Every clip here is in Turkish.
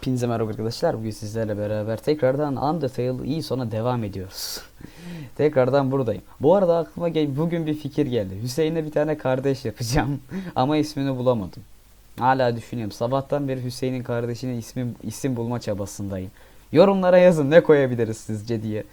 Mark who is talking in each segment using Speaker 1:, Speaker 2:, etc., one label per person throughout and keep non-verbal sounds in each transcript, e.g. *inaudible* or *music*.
Speaker 1: Hepinize merhaba arkadaşlar. Bugün sizlerle beraber tekrardan Undertale iyi sona devam ediyoruz. *laughs* tekrardan buradayım. Bu arada aklıma gel bugün bir fikir geldi. Hüseyin'e bir tane kardeş yapacağım. *laughs* Ama ismini bulamadım. Hala düşünüyorum. Sabahtan beri Hüseyin'in kardeşine ismi, isim bulma çabasındayım. Yorumlara yazın ne koyabiliriz sizce diye.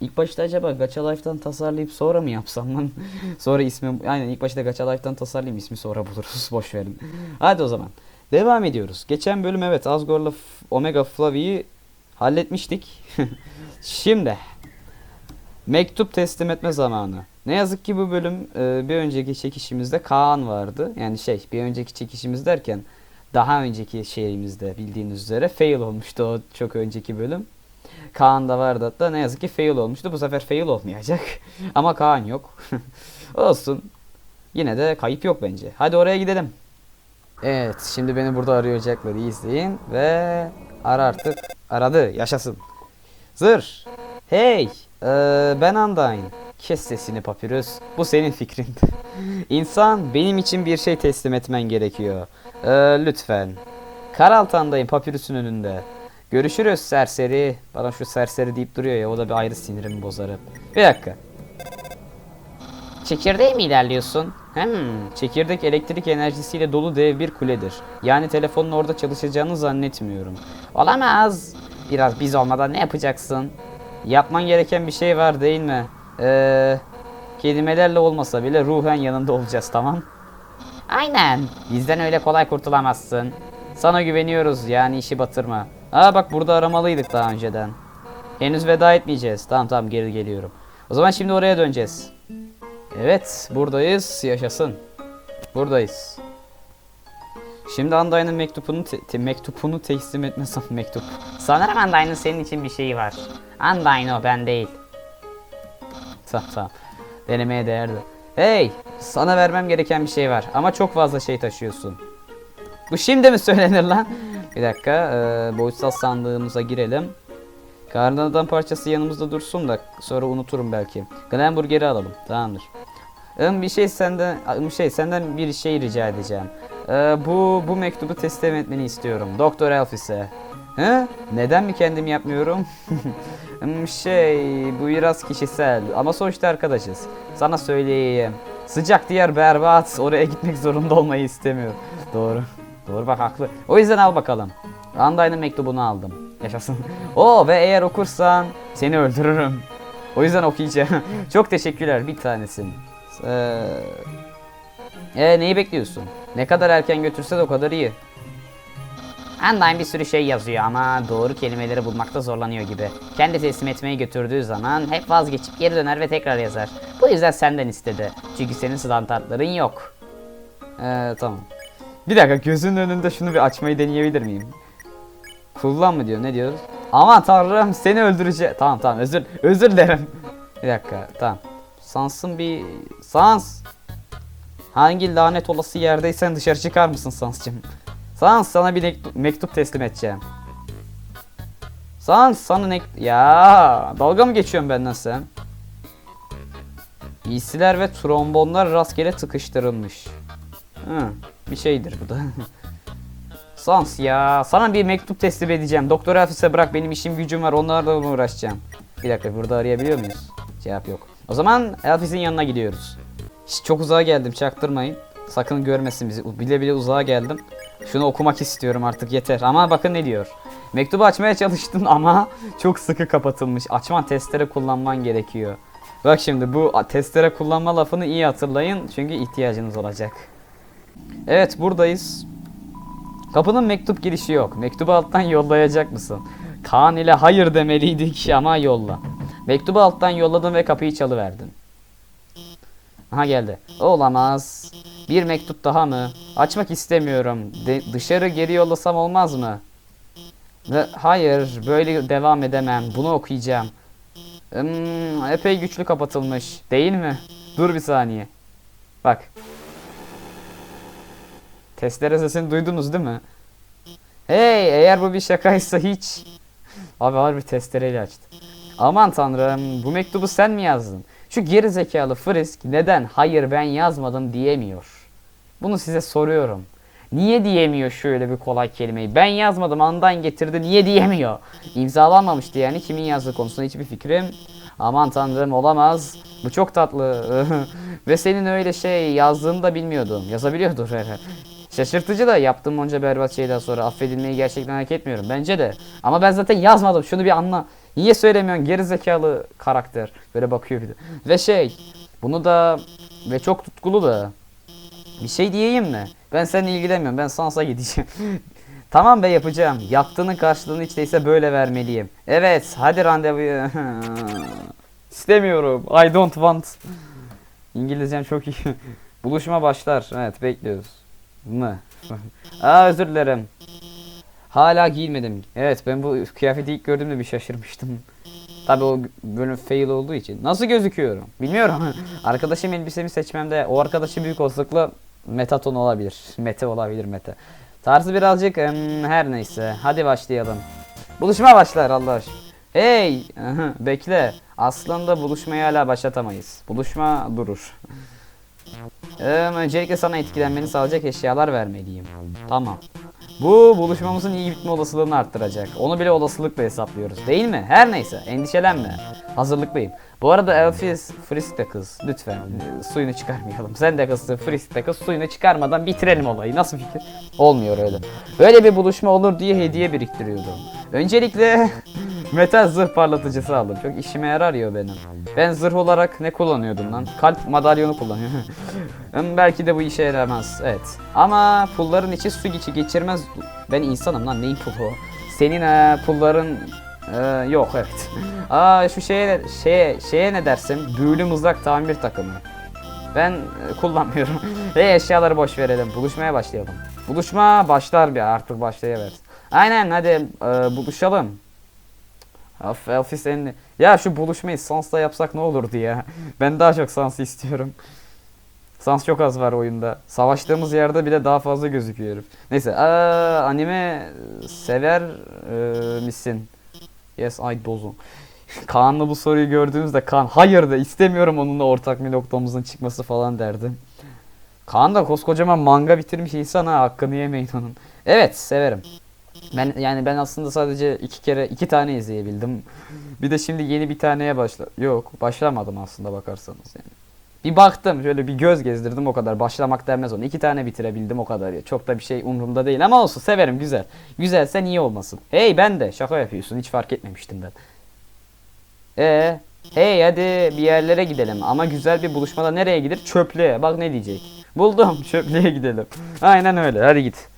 Speaker 1: İlk başta acaba Gacha Life'dan tasarlayıp sonra mı yapsam lan? *laughs* sonra ismi aynen ilk başta Gacha Life'dan tasarlayayım ismi sonra buluruz. Boş verin. Hadi o zaman. Devam ediyoruz. Geçen bölüm evet Asgor'la Omega Flavi'yi halletmiştik. *laughs* Şimdi mektup teslim etme zamanı. Ne yazık ki bu bölüm e, bir önceki çekişimizde Kaan vardı. Yani şey bir önceki çekişimiz derken daha önceki şeyimizde bildiğiniz üzere fail olmuştu o çok önceki bölüm. Kaan da vardı hatta ne yazık ki fail olmuştu. Bu sefer fail olmayacak. *laughs* Ama Kaan yok. *laughs* Olsun. Yine de kayıp yok bence. Hadi oraya gidelim. Evet, şimdi beni burada arayacaklar. İzleyin ve ara artık. Aradı, yaşasın. Zır. Hey, eee, ben Undyne. Kes sesini Papyrus. Bu senin fikrin. *laughs* İnsan, benim için bir şey teslim etmen gerekiyor. Eee, lütfen. Karaltan'dayım Papyrus'un önünde. Görüşürüz serseri. Bana şu serseri deyip duruyor ya o da bir ayrı sinirimi bozar hep. Bir dakika. Çekirdeğe mi ilerliyorsun? Hmm, çekirdek elektrik enerjisiyle dolu dev bir kuledir. Yani telefonun orada çalışacağını zannetmiyorum. Olamaz. Biraz biz olmadan ne yapacaksın? Yapman gereken bir şey var değil mi? Eee... Kelimelerle olmasa bile ruhen yanında olacağız tamam? Aynen. Bizden öyle kolay kurtulamazsın. Sana güveniyoruz yani işi batırma. Aa bak burada aramalıydık daha önceden. Henüz veda etmeyeceğiz. Tamam tamam geri geliyorum. O zaman şimdi oraya döneceğiz. Evet, buradayız. Yaşasın. Buradayız. Şimdi Undyne'ın mektubunu te- te- mektubunu teslim etmesem *laughs* mektup. Sanırım Undyne'ın senin için bir şeyi var. Undyne o ben değil. Tamam tamam. Denemeye değerdi. Hey, sana vermem gereken bir şey var ama çok fazla şey taşıyorsun. Bu şimdi mi söylenir lan? Bir dakika, e, boyutsal sandığımıza girelim. Karnın adam parçası yanımızda dursun da sonra unuturum belki. Glenburger'i alalım. Tamamdır. Im bir şey senden ım şey senden bir şey rica edeceğim. Ee, bu bu mektubu teslim etmeni istiyorum. Doktor Elfis'e. He? Neden mi kendim yapmıyorum? *laughs* Şey bu biraz kişisel ama sonuçta arkadaşız. Sana söyleyeyim. Sıcak diğer berbat. Oraya gitmek zorunda olmayı istemiyorum. Doğru. Doğru bak haklı. O yüzden al bakalım. Undyne'ın mektubunu aldım. Yaşasın. *laughs* Oo ve eğer okursan seni öldürürüm. O yüzden okuyacağım. *laughs* Çok teşekkürler bir tanesin. Ee, e, neyi bekliyorsun? Ne kadar erken götürse de o kadar iyi. Undyne bir sürü şey yazıyor ama doğru kelimeleri bulmakta zorlanıyor gibi. Kendi teslim etmeyi götürdüğü zaman hep vazgeçip geri döner ve tekrar yazar. Bu yüzden senden istedi. Çünkü senin standartların yok. Ee, tamam. Bir dakika gözünün önünde şunu bir açmayı deneyebilir miyim? Kullan mı diyor ne diyoruz? Aman tanrım seni öldüreceğim. Tamam tamam özür özür dilerim. Bir dakika tamam. Sans'ın bir... Sans! Hangi lanet olası yerdeysen dışarı çıkar mısın Sans'cığım? Sans sana bir mektup, teslim edeceğim. Sans sana ne... Ya dalga mı geçiyorsun benden sen? Giysiler ve trombonlar rastgele tıkıştırılmış. Hı, bir şeydir bu da. *laughs* Sans ya sana bir mektup teslim edeceğim. Doktor Elfis'e bırak benim işim gücüm var onlarla mı uğraşacağım? Bir dakika burada arayabiliyor muyuz? Cevap yok. O zaman Elfis'in yanına gidiyoruz. Şş, çok uzağa geldim çaktırmayın. Sakın görmesin bizi. Bile bile uzağa geldim. Şunu okumak istiyorum artık yeter. Ama bakın ne diyor. Mektubu açmaya *laughs* çalıştın ama çok sıkı kapatılmış. Açman testere kullanman gerekiyor. Bak şimdi bu testere kullanma lafını iyi hatırlayın. Çünkü ihtiyacınız olacak. Evet buradayız. Kapının mektup girişi yok. Mektubu alttan yollayacak mısın? Kaan ile hayır demeliydik ama yolla. Mektubu alttan yolladın ve kapıyı çalıverdin. Aha geldi. Olamaz. Bir mektup daha mı? Açmak istemiyorum. De- dışarı geri yollasam olmaz mı? Ve hayır, böyle devam edemem. Bunu okuyacağım. Hmm, epey güçlü kapatılmış. Değil mi? Dur bir saniye. Bak. Testere sesini duydunuz değil mi? Hey, eğer bu bir şakaysa hiç. Abi harbi testereyle açtı. Aman tanrım, bu mektubu sen mi yazdın? Şu geri zekalı Frisk neden hayır ben yazmadım diyemiyor. Bunu size soruyorum. Niye diyemiyor şöyle bir kolay kelimeyi? Ben yazmadım Undyne getirdi niye diyemiyor? İmzalanmamıştı yani kimin yazdığı konusunda hiçbir fikrim. Aman tanrım olamaz. Bu çok tatlı. *laughs* Ve senin öyle şey yazdığını da bilmiyordum. Yazabiliyordur herhalde. Şaşırtıcı da yaptığım onca berbat şeyden sonra affedilmeyi gerçekten hak etmiyorum. Bence de. Ama ben zaten yazmadım. Şunu bir anla. Niye söylemiyorsun geri zekalı karakter. Böyle bakıyor bir de. Ve şey. Bunu da ve çok tutkulu da. Bir şey diyeyim mi? Ben seninle ilgilenmiyorum. Ben Sans'a gideceğim. *laughs* tamam be yapacağım. Yaptığının karşılığını hiç değilse böyle vermeliyim. Evet hadi randevuya. *laughs* İstemiyorum. I don't want. İngilizcem çok iyi. *laughs* Buluşma başlar. Evet bekliyoruz. Mı? Aa özür dilerim. Hala giyinmedim. Evet ben bu kıyafeti ilk gördüğümde bir şaşırmıştım. Tabi o bölüm fail olduğu için. Nasıl gözüküyorum? Bilmiyorum. *laughs* Arkadaşım elbisemi seçmemde o arkadaşı büyük olasılıkla Metaton olabilir. Mete olabilir Mete. Tarzı birazcık em, her neyse. Hadi başlayalım. Buluşma başlar Allah aşkına. Hey! *laughs* Bekle. Aslında buluşmayı hala başlatamayız. Buluşma durur. Ee, öncelikle sana etkilenmeni sağlayacak eşyalar vermeliyim. Tamam. Bu buluşmamızın iyi bitme olasılığını arttıracak. Onu bile olasılıkla hesaplıyoruz. Değil mi? Her neyse. Endişelenme. Hazırlıklıyım. Bu arada Elfis Frisk kız. Lütfen e, suyunu çıkarmayalım. Sen de kızsın Frisk kız. Suyunu çıkarmadan bitirelim olayı. Nasıl fikir? Olmuyor öyle. Böyle bir buluşma olur diye hediye biriktiriyordum. Öncelikle *laughs* metal zırh parlatıcısı aldım. Çok işime yarar ya benim. Ben zırh olarak ne kullanıyordum lan? Kalp madalyonu kullanıyorum. *laughs* Belki de bu işe yaramaz. Evet. Ama pulların içi su içi geçirmez. Ben insanım lan neyin pulu? Senin e, pulların e, yok evet. *laughs* Aa şu şeye şeye şeye ne dersin? Büyülü mızrak tamir takımı. Ben e, kullanmıyorum. *laughs* Ve eşyaları boş verelim. Buluşmaya başlayalım. Buluşma başlar bir artık başlayıver. Aynen hadi e, buluşalım. Elfis en... Ya şu buluşmayı Sans'la yapsak ne olurdu ya? *laughs* Ben daha çok Sans'ı istiyorum. Sans çok az var oyunda. Savaştığımız yerde bile daha fazla gözüküyor. Neyse aa, anime sever e, misin? Yes I dozo. Kaan'la bu soruyu gördüğümüzde Kaan hayır da istemiyorum onunla ortak bir noktamızın çıkması falan derdi. Kaan da koskocaman manga bitirmiş insan ha hakkını yemeyin onun. Evet severim. Ben yani ben aslında sadece iki kere iki tane izleyebildim. Bir de şimdi yeni bir taneye başla. Yok başlamadım aslında bakarsanız yani. Bir baktım şöyle bir göz gezdirdim o kadar. Başlamak denmez onu. İki tane bitirebildim o kadar ya. Çok da bir şey umurumda değil ama olsun severim güzel. Güzelse niye olmasın. Hey ben de şaka yapıyorsun hiç fark etmemiştim ben. Ee, hey hadi bir yerlere gidelim ama güzel bir buluşmada nereye gider? Çöplüğe. Bak ne diyecek. Buldum *laughs* çöplüğe gidelim. Aynen öyle hadi git.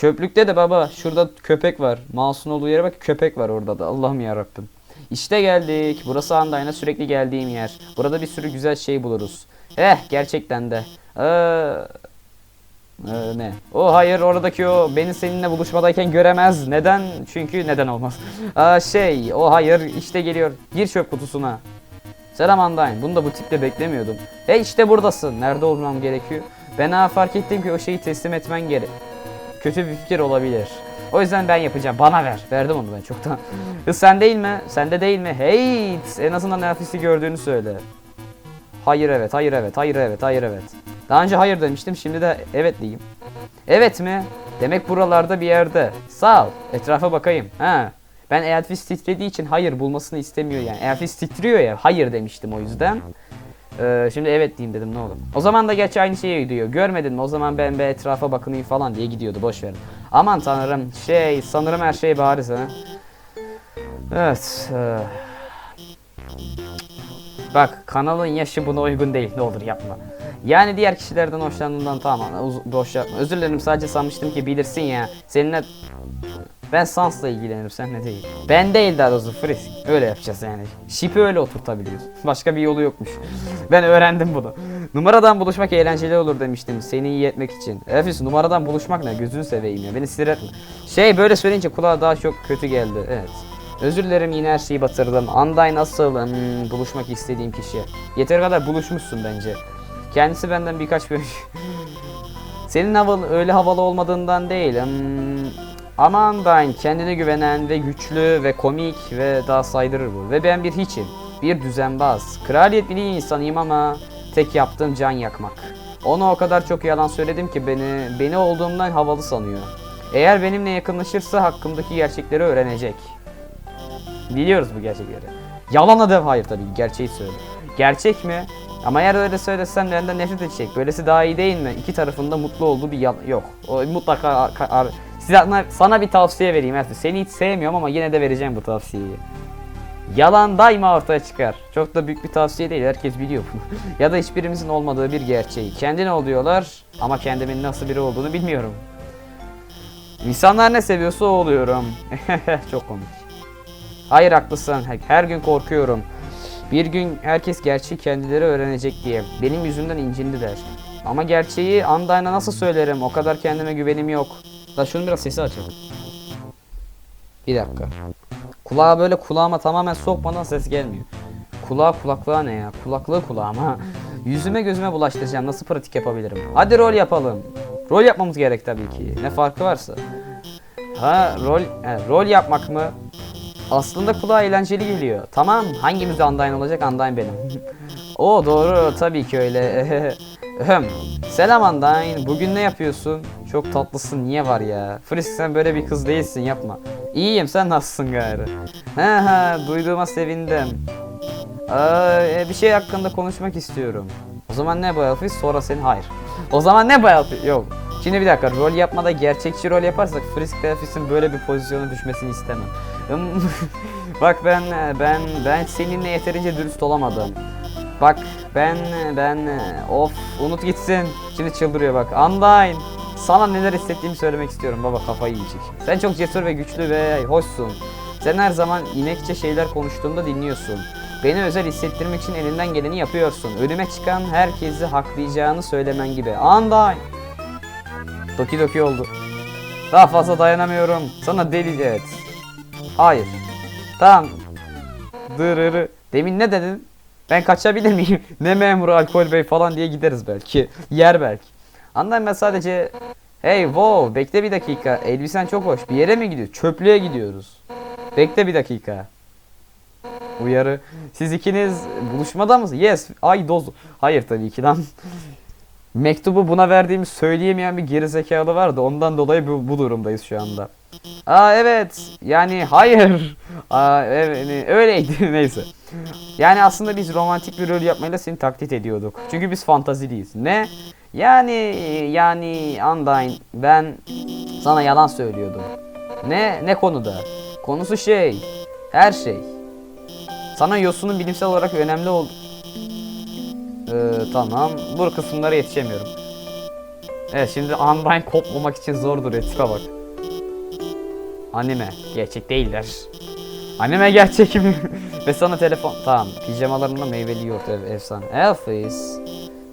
Speaker 1: Çöplükte de baba şurada köpek var. Mouse'un olduğu yere bak köpek var orada da. Allah'ım yarabbim. İşte geldik. Burası Andayna sürekli geldiğim yer. Burada bir sürü güzel şey buluruz. Eh gerçekten de. Ee, ee, ne? O hayır oradaki o beni seninle buluşmadayken göremez. Neden? Çünkü neden olmaz. Aa, şey o hayır işte geliyor. Gir çöp kutusuna. Selam Undyne. Bunu da bu tiple beklemiyordum. E işte buradasın. Nerede olmam gerekiyor? Ben ha fark ettim ki o şeyi teslim etmen gerek. Kötü bir fikir olabilir. O yüzden ben yapacağım. Bana ver. Verdim onu ben çoktan. Kız sen değil mi? Sende değil mi? Hey! En azından nefisi gördüğünü söyle. Hayır evet, hayır evet, hayır evet, hayır evet. Daha önce hayır demiştim, şimdi de evet diyeyim. Evet mi? Demek buralarda bir yerde. Sağ ol. Etrafa bakayım. Ha. Ben Elfis titrediği için hayır bulmasını istemiyor yani. Elfis titriyor ya, hayır demiştim o yüzden. Ee, şimdi evet diyeyim dedim ne olur. O zaman da gerçi aynı şeye gidiyor. Görmedin mi? O zaman ben bir etrafa bakınayım falan diye gidiyordu. Boş verin. Aman tanrım. Şey sanırım her şey bariz ha. Evet. e, Bak kanalın yaşı buna uygun değil. Ne olur yapma. Yani diğer kişilerden hoşlandığından tamam. Boş yapma. Özür dilerim sadece sanmıştım ki bilirsin ya. Seninle ben Sans'la ilgilenirim sen ne değil. Ben değil daha doğrusu Frisk. Öyle yapacağız yani. Şipi öyle oturtabiliyoruz. Başka bir yolu yokmuş. ben öğrendim bunu. Numaradan buluşmak eğlenceli olur demiştim seni iyi etmek için. Efes numaradan buluşmak ne gözünü seveyim ya beni sinir etme. Şey böyle söyleyince kulağa daha çok kötü geldi evet. Özür dilerim yine her şeyi batırdım. Anday nasıl hmm, buluşmak istediğim kişi. Yeteri kadar buluşmuşsun bence. Kendisi benden birkaç bir *laughs* senin havalı, öyle havalı olmadığından değil. Hmm, aman Dine kendine güvenen ve güçlü ve komik ve daha saydırır bu. Ve ben bir hiçim. Bir düzenbaz. Kraliyet bir insanıyım ama tek yaptığım can yakmak. Ona o kadar çok yalan söyledim ki beni beni olduğumdan havalı sanıyor. Eğer benimle yakınlaşırsa hakkımdaki gerçekleri öğrenecek. Biliyoruz bu gerçekleri. Yalana dev hayır tabii gerçeği söyle. Gerçek mi? Ama eğer öyle söylesem benden nefret edecek. Böylesi daha iyi değil mi? İki tarafında mutlu olduğu bir yalan yok. O mutlaka sana, sana bir tavsiye vereyim Ertuğrul. Seni hiç sevmiyorum ama yine de vereceğim bu tavsiyeyi. Yalan daima ortaya çıkar. Çok da büyük bir tavsiye değil. Herkes biliyor bunu. *laughs* ya da hiçbirimizin olmadığı bir gerçeği. Kendin ol diyorlar ama kendimin nasıl biri olduğunu bilmiyorum. İnsanlar ne seviyorsa o oluyorum. *laughs* Çok komik. Hayır haklısın. Her gün korkuyorum. Bir gün herkes gerçeği kendileri öğrenecek diye. Benim yüzümden incindiler. Ama gerçeği Undyne'a nasıl söylerim? O kadar kendime güvenim yok. Da şunu biraz sesi açalım. Bir dakika. Kulağa böyle kulağıma tamamen sokmadan ses gelmiyor. Kulağa kulaklığa ne ya? Kulaklığı kulağıma. Yüzüme gözüme bulaştıracağım. Nasıl pratik yapabilirim? Hadi rol yapalım. Rol yapmamız gerek tabii ki. Ne farkı varsa. Ha rol he, rol yapmak mı? Aslında kulağa eğlenceli geliyor. Tamam hangimiz Undyne olacak? Undyne benim. *laughs* o doğru tabii ki öyle. *laughs* Ahem. Selam Undyne. Bugün ne yapıyorsun? Çok tatlısın. Niye var ya? Frisk sen böyle bir kız değilsin yapma. İyiyim sen nasılsın gayrı? Ha ha duyduğuma sevindim. Aa, e, bir şey hakkında konuşmak istiyorum. O zaman ne Elfis? Sonra senin hayır. O zaman ne Elfis? Yok. Şimdi bir dakika rol yapmada gerçekçi rol yaparsak Frisk Elfis'in böyle bir pozisyona düşmesini istemem. *laughs* Bak ben ben ben seninle yeterince dürüst olamadım. Bak ben ben of unut gitsin. Şimdi çıldırıyor bak. Undyne. Sana neler hissettiğimi söylemek istiyorum baba kafayı yiyecek. Sen çok cesur ve güçlü ve hoşsun. Sen her zaman inekçe şeyler konuştuğunda dinliyorsun. Beni özel hissettirmek için elinden geleni yapıyorsun. Önüme çıkan herkesi haklayacağını söylemen gibi. Undyne. Doki doki oldu. Daha fazla dayanamıyorum. Sana deli evet. Hayır. Tamam. Dırırı. Demin ne dedin? Ben kaçabilir miyim? *laughs* ne memuru alkol bey falan diye gideriz belki. Yer belki. Anlayın ben sadece Hey wow bekle bir dakika. Elbisen çok hoş. Bir yere mi gidiyor? Çöplüğe gidiyoruz. Bekle bir dakika. Uyarı. Siz ikiniz buluşmada mısınız? Yes. Ay doz. Hayır tabii ki lan. *laughs* Mektubu buna verdiğimi söyleyemeyen bir gerizekalı vardı. Ondan dolayı bu, bu durumdayız şu anda. Aa evet. Yani hayır. Aa evet, öyleydi *laughs* neyse. Yani aslında biz romantik bir rol yapmayla seni taklit ediyorduk. Çünkü biz fantaziliyiz. Ne? Yani yani Undyne ben sana yalan söylüyordum. Ne ne konuda? Konusu şey. Her şey. Sana Yosun'un bilimsel olarak önemli ol... Ee, tamam. Bu kısımlara yetişemiyorum. Evet şimdi Undyne kopmamak için zor duruyor. Tipe bak. Anime. Gerçek değiller. Anime gerçek mi? *laughs* Ve sana telefon... Tamam. Pijamalarımla meyveli yoğurt ev, efsane. Elfis.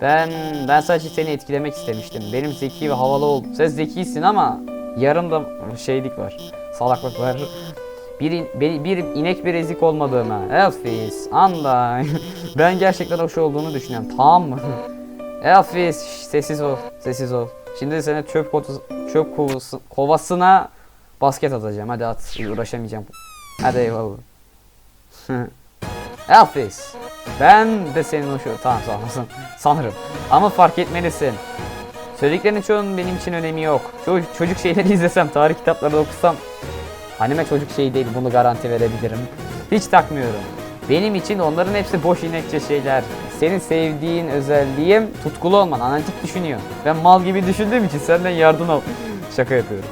Speaker 1: Ben ben sadece seni etkilemek istemiştim. Benim zeki ve havalı ol. Sen zekisin ama yarım da şeylik var. Salaklık var. Bir, bir, bir inek bir ezik olmadığıma. Elfis, anda. *laughs* ben gerçekten hoş olduğunu düşünüyorum. Tamam mı? *laughs* Elfis, sessiz ol, sessiz ol. Şimdi sana çöp kovası, çöp kovası, kovasına basket atacağım. Hadi at, uğraşamayacağım. Hadi eyvallah. Elfis, ben de senin hoş Tamam sağ olasın. Sanırım. Ama fark etmelisin. Söylediklerinin çoğunun benim için önemi yok. Çocuk, çocuk şeyleri *laughs* izlesem, tarih kitapları okusam Anime çocuk şey değil bunu garanti verebilirim. Hiç takmıyorum. Benim için onların hepsi boş inekçe şeyler. Senin sevdiğin özelliğim tutkulu olman, analitik düşünüyor. Ben mal gibi düşündüğüm için senden yardım al. *laughs* Şaka yapıyorum.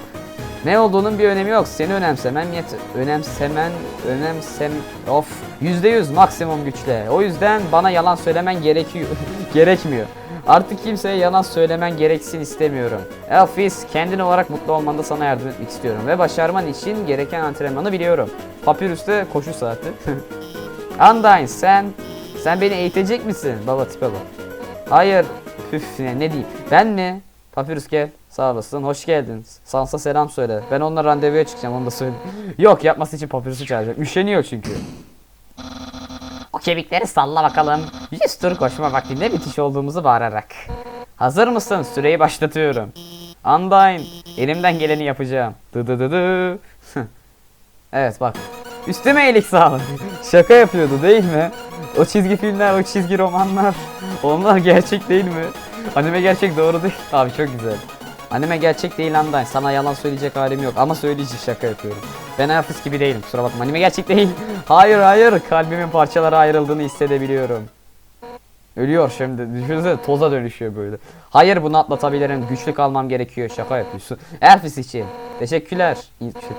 Speaker 1: Ne olduğunun bir önemi yok. Seni önemsemem yet önemsemen önemsem of %100 maksimum güçle. O yüzden bana yalan söylemen gerekiyor. *laughs* gerekmiyor. Artık kimseye yalan söylemen gereksin istemiyorum. Elfis, kendin olarak mutlu olmanda sana yardım etmek istiyorum ve başarman için gereken antrenmanı biliyorum. Papyrus'te koşu saati. *laughs* Undyne sen sen beni eğitecek misin? Baba tipe bak. Hayır. Püf ne, ne diyeyim. Ben mi? Papyrus gel. Sağ olasın. Hoş geldin. Sansa selam söyle. Ben onunla randevuya çıkacağım onu da söyle. Yok yapması için Papyrus'u çağıracağım. Üşeniyor çünkü. O kemikleri salla bakalım. Yüz tur koşma vaktinde bitiş olduğumuzu bağırarak. Hazır mısın? Süreyi başlatıyorum. Undyne. Elimden geleni yapacağım. Dı dı dı dı. *laughs* evet bak. Üstüme iyilik sağlık. *laughs* Şaka yapıyordu değil mi? O çizgi filmler, o çizgi romanlar. Onlar gerçek değil mi? Anime gerçek doğru değil. Abi çok güzel. Anime gerçek değil Undyne. Sana yalan söyleyecek halim yok. Ama söyleyici şaka yapıyorum. Ben Elfis gibi değilim. Kusura bakma. Anime gerçek değil. *laughs* Hayır hayır. Kalbimin parçalara ayrıldığını hissedebiliyorum. Ölüyor şimdi. Düşünsene toza dönüşüyor böyle. Hayır bunu atlatabilirim. Güçlük almam gerekiyor. Şaka yapıyorsun. Elfis için. Teşekkürler.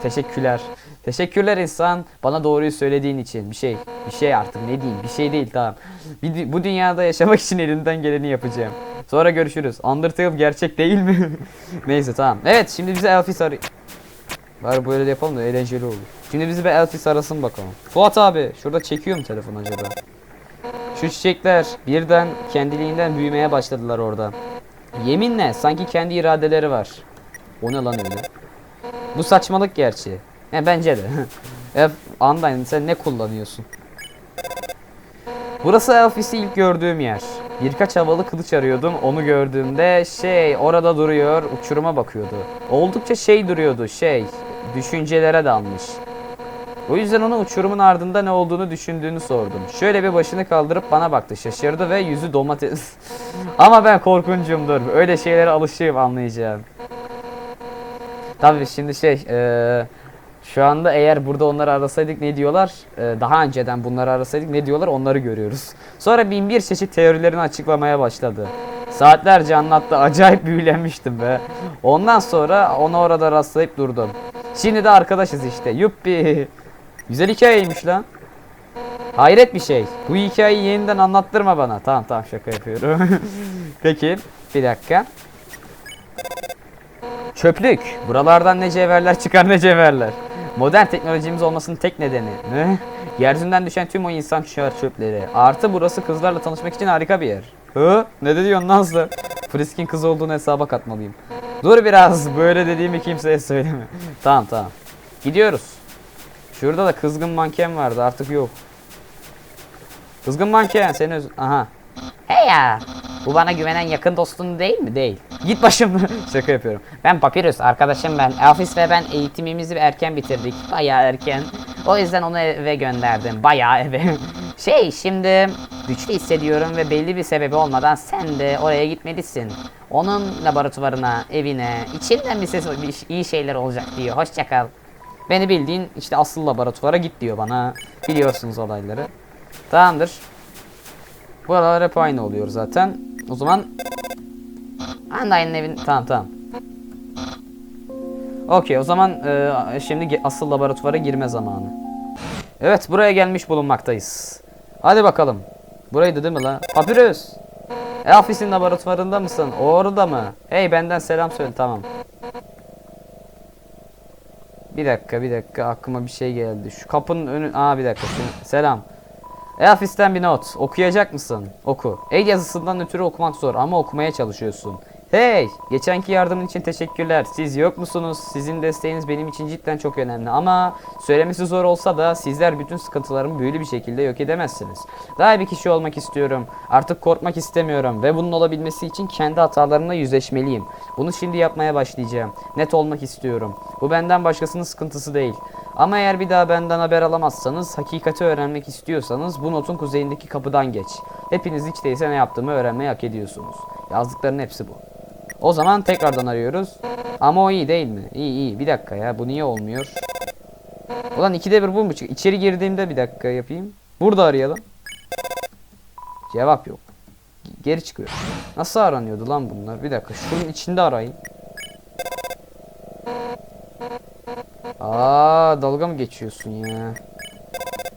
Speaker 1: Teşekkürler. Teşekkürler insan. Bana doğruyu söylediğin için. Bir şey. Bir şey artık ne diyeyim. Bir şey değil tamam. Bir, bu dünyada yaşamak için elimden geleni yapacağım. Sonra görüşürüz. Undertale gerçek değil mi? *laughs* Neyse tamam. Evet şimdi bize Elfis arıyor. Bari böyle de yapalım da eğlenceli olur. Şimdi bizi bir Elfis arasın bakalım. Fuat abi şurada çekiyor mu telefon acaba? Şu çiçekler birden kendiliğinden büyümeye başladılar orada. Yeminle sanki kendi iradeleri var. O ne lan öyle? Bu saçmalık gerçi. He bence de. *laughs* Elf, Undyne sen ne kullanıyorsun? Burası Elfis'i ilk gördüğüm yer. Birkaç havalı kılıç arıyordum. Onu gördüğümde şey orada duruyor, uçuruma bakıyordu. Oldukça şey duruyordu, şey düşüncelere dalmış. O yüzden ona uçurumun ardında ne olduğunu düşündüğünü sordum. Şöyle bir başını kaldırıp bana baktı, şaşırdı ve yüzü domates. *laughs* Ama ben korkuncumdur. Öyle şeylere alışığım anlayacağım. Tabii şimdi şey, eee, şu anda eğer burada onları arasaydık ne diyorlar? Eee, daha önceden bunları arasaydık ne diyorlar? Onları görüyoruz. Sonra bin bir çeşit teorilerini açıklamaya başladı. Saatlerce anlattı. Acayip büyülenmiştim be. Ondan sonra ona orada rastlayıp durdum. Şimdi de arkadaşız işte. Yuppi. Güzel hikayeymiş lan. Hayret bir şey. Bu hikayeyi yeniden anlattırma bana. Tamam tamam şaka yapıyorum. *laughs* Peki bir dakika. Çöplük. Buralardan ne cevherler çıkar ne cevherler. Modern teknolojimiz olmasının tek nedeni. Ne? Yeryüzünden düşen tüm o insan çöp çöpleri. Artı burası kızlarla tanışmak için harika bir yer. Hı? Ne de diyorsun Nazlı? Frisk'in kız olduğunu hesaba katmalıyım. Dur biraz. Böyle dediğimi kimseye söyleme. tamam tamam. Gidiyoruz. Şurada da kızgın manken vardı artık yok. Kızgın manken seni öz... Aha. Hey ya. Bu bana güvenen yakın dostun değil mi? Değil. Git başımdan. *laughs* Şaka yapıyorum. Ben Papyrus. Arkadaşım ben. Elfis ve ben eğitimimizi erken bitirdik. Bayağı erken. O yüzden onu eve gönderdim. Bayağı eve. *laughs* Şey şimdi güçlü hissediyorum ve belli bir sebebi olmadan sen de oraya gitmelisin. Onun laboratuvarına, evine, içinden bir ses iyi şeyler olacak diyor. Hoşça kal. Beni bildiğin işte asıl laboratuvara git diyor bana. Biliyorsunuz olayları. Tamamdır. Buralar hep aynı oluyor zaten. O zaman Undyne'ın evin tamam tamam. Okey o zaman e, şimdi asıl laboratuvara girme zamanı. Evet buraya gelmiş bulunmaktayız. Hadi bakalım. Buraydı değil mi la? Papyrus. Elfis'in laboratuvarında mısın? Orada mı? Hey benden selam söyle tamam. Bir dakika bir dakika aklıma bir şey geldi. Şu kapının önü... Aa bir dakika. Şunu... Selam. Elfis'ten bir not. Okuyacak mısın? Oku. El yazısından ötürü okumak zor ama okumaya çalışıyorsun. Hey! Geçenki yardımın için teşekkürler. Siz yok musunuz? Sizin desteğiniz benim için cidden çok önemli. Ama söylemesi zor olsa da sizler bütün sıkıntılarımı büyülü bir şekilde yok edemezsiniz. Daha bir kişi olmak istiyorum. Artık korkmak istemiyorum. Ve bunun olabilmesi için kendi hatalarımla yüzleşmeliyim. Bunu şimdi yapmaya başlayacağım. Net olmak istiyorum. Bu benden başkasının sıkıntısı değil. Ama eğer bir daha benden haber alamazsanız, hakikati öğrenmek istiyorsanız bu notun kuzeyindeki kapıdan geç. Hepiniz hiç değilse ne yaptığımı öğrenmeyi hak ediyorsunuz. Yazdıkların hepsi bu. O zaman tekrardan arıyoruz. Ama o iyi değil mi? İyi iyi. Bir dakika ya. Bu niye olmuyor? Ulan ikide bir bu mu çık? İçeri girdiğimde bir dakika yapayım. Burada arayalım. Cevap yok. Geri çıkıyor. Nasıl aranıyordu lan bunlar? Bir dakika. Şunun içinde arayın. Aa dalga mı geçiyorsun ya?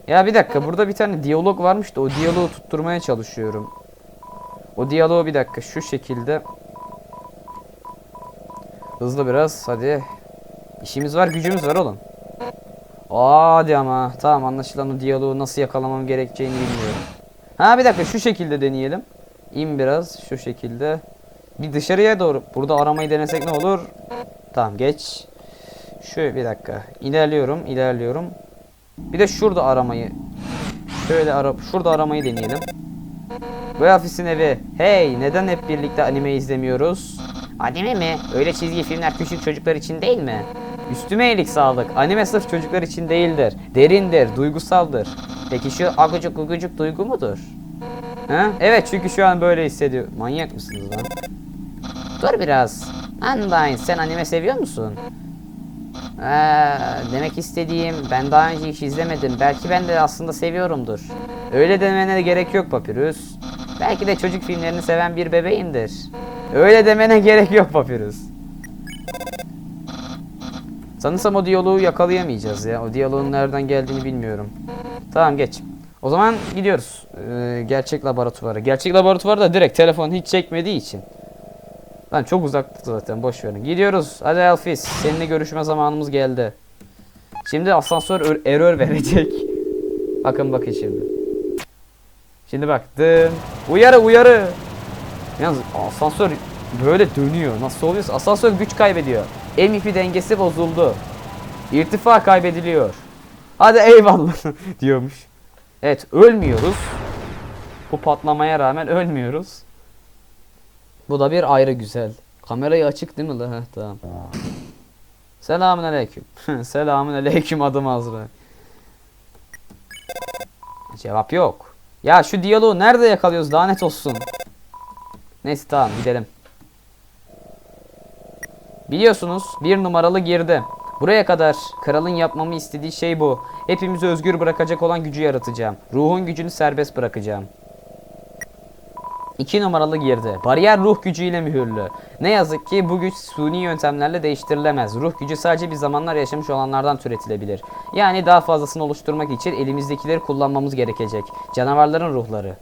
Speaker 1: Ya bir dakika burada bir tane diyalog varmış da o diyaloğu tutturmaya çalışıyorum. O diyaloğu bir dakika şu şekilde Hızlı biraz hadi. İşimiz var gücümüz var oğlum. Aa, Hadi ama tamam anlaşılan o diyaloğu nasıl yakalamam gerekeceğini bilmiyorum. Ha bir dakika şu şekilde deneyelim. İn biraz şu şekilde. Bir dışarıya doğru. Burada aramayı denesek ne olur? Tamam geç. Şöyle bir dakika. İlerliyorum ilerliyorum. Bir de şurada aramayı. Şöyle ara şurada aramayı deneyelim. Bu ofisin evi. Hey neden hep birlikte anime izlemiyoruz? Anime mi? Öyle çizgi filmler küçük çocuklar için değil mi? Üstüme iyilik sağlık. Anime sırf çocuklar için değildir. Derindir, duygusaldır. Peki şu agucuk gugucuk duygu mudur? Ha? Evet çünkü şu an böyle hissediyor. Manyak mısınız lan? Dur biraz. Undyne sen anime seviyor musun? Ee, demek istediğim ben daha önce hiç izlemedim. Belki ben de aslında seviyorumdur. Öyle demene de gerek yok Papyrus. Belki de çocuk filmlerini seven bir bebeğindir. Öyle demene *laughs* gerek yok Papyrus. Sanırsam o diyaloğu yakalayamayacağız ya. O diyaloğun nereden geldiğini bilmiyorum. Tamam geç. O zaman gidiyoruz. Ee, gerçek laboratuvara. Gerçek laboratuvar da direkt telefon hiç çekmediği için. Lan çok uzakta zaten boş verin. Gidiyoruz. Hadi Elfis. Seninle görüşme zamanımız geldi. Şimdi asansör er- error *laughs* verecek. Bakın bakın şimdi. Şimdi bak. Dım. Uyarı uyarı. Yalnız asansör böyle dönüyor. Nasıl oluyorsa asansör güç kaybediyor. M2 dengesi bozuldu. İrtifa kaybediliyor. Hadi eyvallah *laughs* diyormuş. Evet ölmüyoruz. Bu patlamaya rağmen ölmüyoruz. Bu da bir ayrı güzel. Kamerayı açık değil mi? Heh, tamam. Selamun aleyküm. Selamun aleyküm adım Azra. Cevap yok. Ya şu diyaloğu nerede yakalıyoruz lanet olsun. Neyse tamam gidelim. Biliyorsunuz bir numaralı girdi. Buraya kadar kralın yapmamı istediği şey bu. Hepimizi özgür bırakacak olan gücü yaratacağım. Ruhun gücünü serbest bırakacağım. 2 numaralı girdi. Bariyer ruh gücüyle mühürlü. Ne yazık ki bu güç suni yöntemlerle değiştirilemez. Ruh gücü sadece bir zamanlar yaşamış olanlardan türetilebilir. Yani daha fazlasını oluşturmak için elimizdekileri kullanmamız gerekecek. Canavarların ruhları.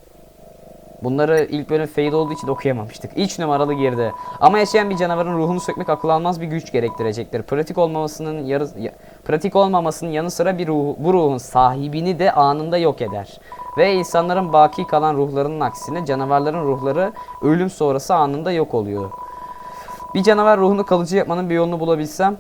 Speaker 1: Bunları ilk bölüm fail olduğu için okuyamamıştık. 3 numaralı girdi. Ama yaşayan bir canavarın ruhunu sökmek akıl almaz bir güç gerektirecektir. Pratik olmamasının yarı, ya- pratik olmamasının yanı sıra bir ruh, bu ruhun sahibini de anında yok eder. Ve insanların baki kalan ruhlarının aksine canavarların ruhları ölüm sonrası anında yok oluyor. Bir canavar ruhunu kalıcı yapmanın bir yolunu bulabilsem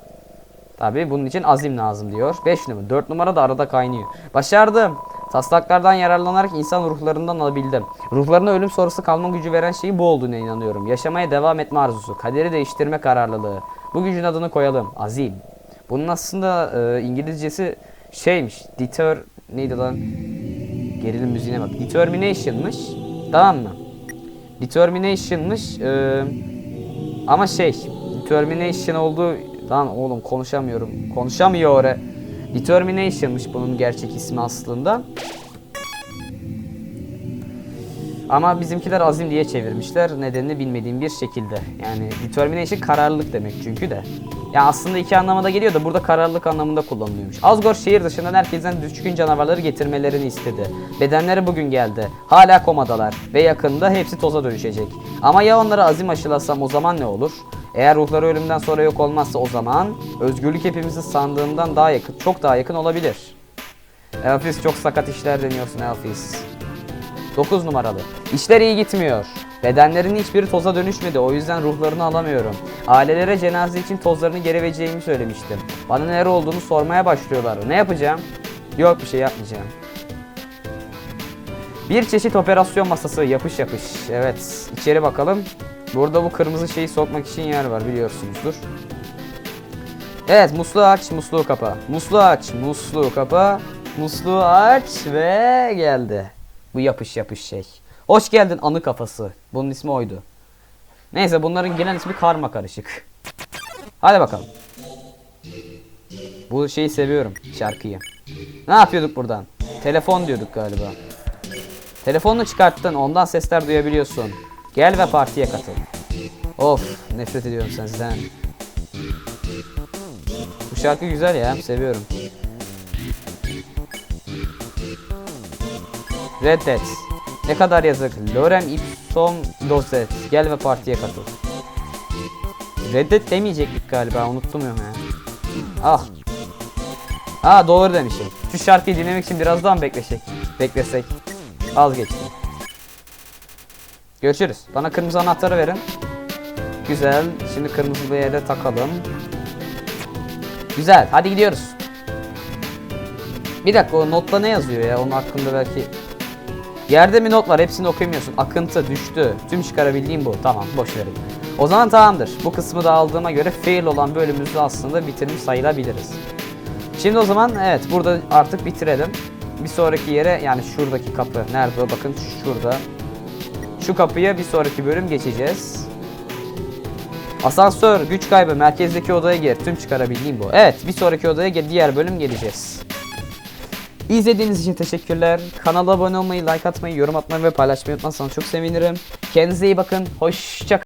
Speaker 1: Tabi bunun için azim lazım diyor. 5 numara. 4 numara da arada kaynıyor. Başardım. Taslaklardan yararlanarak insan ruhlarından alabildim. Ruhlarına ölüm sonrası kalma gücü veren şeyin bu olduğuna inanıyorum. Yaşamaya devam etme arzusu. Kaderi değiştirme kararlılığı. Bu gücün adını koyalım. Azim. Bunun aslında e, İngilizcesi şeymiş. Deter... Neydi lan? Gerilim müziğine bak. Determination'mış. Tamam mı? Determination'mış. E, ama şey, determination olduğu lan oğlum konuşamıyorum. Konuşamıyor oraya. Determination'mış bunun gerçek ismi aslında. Ama bizimkiler azim diye çevirmişler. Nedenini bilmediğim bir şekilde. Yani determination kararlılık demek çünkü de. Ya aslında iki anlamada geliyor da burada kararlılık anlamında kullanılıyormuş. Azgor şehir dışından herkesten düşkün canavarları getirmelerini istedi. Bedenleri bugün geldi. Hala komadalar ve yakında hepsi toza dönüşecek. Ama ya onlara azim aşılasam o zaman ne olur? Eğer ruhları ölümden sonra yok olmazsa o zaman özgürlük hepimizin sandığından daha yakın, çok daha yakın olabilir. Elfis çok sakat işler deniyorsun Elfis. 9 numaralı. İşler iyi gitmiyor. Bedenlerin hiçbiri toza dönüşmedi. O yüzden ruhlarını alamıyorum. Ailelere cenaze için tozlarını geri vereceğimi söylemiştim. Bana neler olduğunu sormaya başlıyorlar. Ne yapacağım? Yok bir şey yapmayacağım. Bir çeşit operasyon masası yapış yapış. Evet içeri bakalım. Burada bu kırmızı şeyi sokmak için yer var biliyorsunuzdur. Evet musluğu aç musluğu kapa. Musluğu aç musluğu kapa. Musluğu aç ve geldi. Bu yapış yapış şey. Hoş geldin anı kafası. Bunun ismi oydu. Neyse bunların genel ismi karma karışık. Hadi bakalım. Bu şeyi seviyorum şarkıyı. Ne yapıyorduk buradan? Telefon diyorduk galiba. Telefonunu çıkarttın ondan sesler duyabiliyorsun. Gel ve partiye katıl. Of nefret ediyorum senden. Bu şarkı güzel ya seviyorum. Reddet. Ne kadar yazık. Lorem ipsum doset. Gel ve partiye katıl. Reddet demeyecektik galiba. Unuttum ya. Ah. Aa doğru demişim. Şu şarkıyı dinlemek için birazdan beklesek. Beklesek. Az geçti. Görüşürüz. Bana kırmızı anahtarı verin. Güzel. Şimdi kırmızı bir yere takalım. Güzel. Hadi gidiyoruz. Bir dakika o notta ne yazıyor ya? Onun hakkında belki... Yerde bir not var. Hepsini okuyamıyorsun. Akıntı düştü. Tüm çıkarabildiğim bu. Tamam. Boş verin. O zaman tamamdır. Bu kısmı da aldığıma göre fail olan bölümümüzü aslında bitirmiş sayılabiliriz. Şimdi o zaman evet burada artık bitirelim. Bir sonraki yere yani şuradaki kapı. Nerede o? Bakın şurada. Şu kapıya bir sonraki bölüm geçeceğiz. Asansör, güç kaybı, merkezdeki odaya gir. Tüm çıkarabildiğim bu. Evet, bir sonraki odaya diğer bölüm geleceğiz. İzlediğiniz için teşekkürler. Kanala abone olmayı, like atmayı, yorum atmayı ve paylaşmayı unutmazsanız çok sevinirim. Kendinize iyi bakın. Hoşça